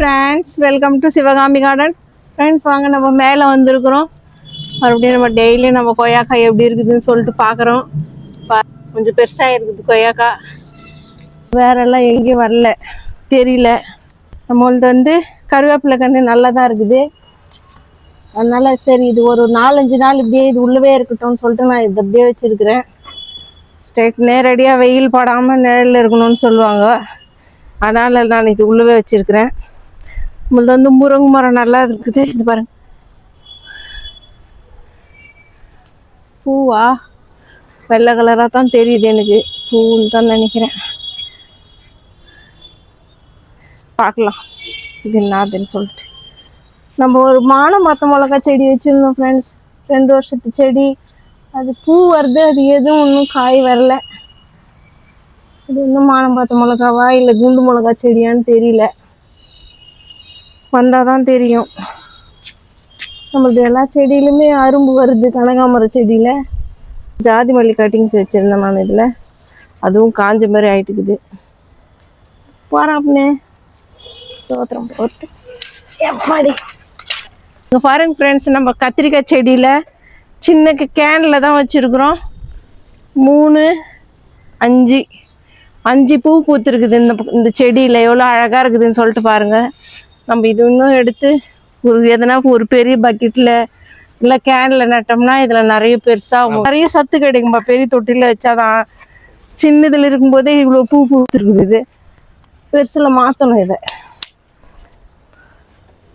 Friends welcome to Sivagami garden friends வாங்க நம்ம மேலே வந்திருக்கிறோம். மறுபடியும் நம்ம டெய்லி நம்ம கொய்யாக்காய் எப்படி இருக்குதுன்னு சொல்லிட்டு பார்க்குறோம். பா கொஞ்சம் பெருசாக இருக்குது கொய்யாக்காய். வேறெல்லாம் எங்கேயும் வரல. தெரியல. நம்மளது வந்து கருவேப்பிலை கன்று நல்லா தான் இருக்குது. அதனால் சரி இது ஒரு நாலஞ்சு நாள் இப்படியே இது உள்ளவே இருக்கட்டும்னு சொல்லிட்டு நான் இது அப்படியே வச்சிருக்கிறேன். ஸ்ட்ரைட் நேரடியாக வெயில் படாமல் நிழலில் இருக்கணும்னு சொல்லுவாங்க. அதனால் நான் இது உள்ளவே வச்சுருக்கிறேன். நம்மளது வந்து முருங்கை மரம் நல்லா இருக்குது. இது பாருங்க. பூவா? வெள்ளை கலராக தான் தெரியுது எனக்கு. பூன்னு தான் நினைக்கிறேன். பார்க்கலாம். இது என்னதுன்னு சொல்லிட்டு. நம்ம ஒரு மான மத்த மிளகா செடி வச்சுருந்தோம் ஃப்ரெண்ட்ஸ் ரெண்டு வருஷத்து செடி. அது பூ வருது அது எதுவும் ஒன்றும் காய் வரல. இது இன்னும் மானம் பார்த்த மிளகாவா இல்லை குண்டு மிளகா செடியான்னு தெரியல. வந்தால் தான் தெரியும். நம்மளது எல்லா செடியிலுமே அரும்பு வருது கனகாமரம் செடியில். ஜாதி மல்லி கட்டிங்ஸ் வச்சுருந்தேன் நான் இதில். அதுவும் காஞ்ச மாதிரி ஆகிட்டுக்குது போகிறாப்னே தோத்திரம் போட்டு எப்பாடி இங்கே ஃபாரின் ஃப்ரெண்ட்ஸ் நம்ம கத்திரிக்காய் செடியில் சின்ன கேனில் தான் வச்சுருக்குறோம். மூணு அஞ்சு. அஞ்சு பூ பூத்துருக்குது இந்த இந்த செடியில். எவ்வளோ அழகாக இருக்குதுன்னு சொல்லிட்டு பாருங்கள் நம்ம இது இன்னும் எடுத்து ஒரு எதனா ஒரு பெரிய பக்கெட்டில் இல்லை கேனில் நட்டோம்னா இதில் நிறைய பெருசாகும் நிறைய சத்து கிடைக்கும்பா. பெரிய தொட்டியில் வச்சாதான் சின்னதில் இருக்கும்போதே இவ்வளோ பூ பூத்துருக்குது இது. பெருசில் மாற்றணும் இதை.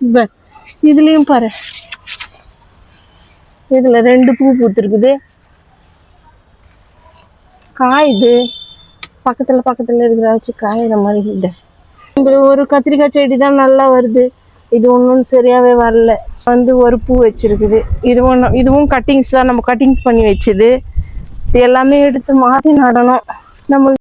இப்போ இதுலேயும் பாரு. இதில் ரெண்டு பூ பூத்துருக்குது. காயுது பக்கத்தில் பக்கத்தில் இருக்கிற வச்சு காயிற மாதிரி இது. ஒரு கத்திரிக்காய் செடி தான் நல்லா வருது. இது ஒன்றும் சரியாகவே வரல. வந்து ஒரு பூ வச்சிருக்குது. இது ஒன்றும் இதுவும் கட்டிங்ஸ் தான். நம்ம கட்டிங்ஸ் பண்ணி வச்சுது. இது எல்லாமே எடுத்து மாற்றி நடணும். நம்ம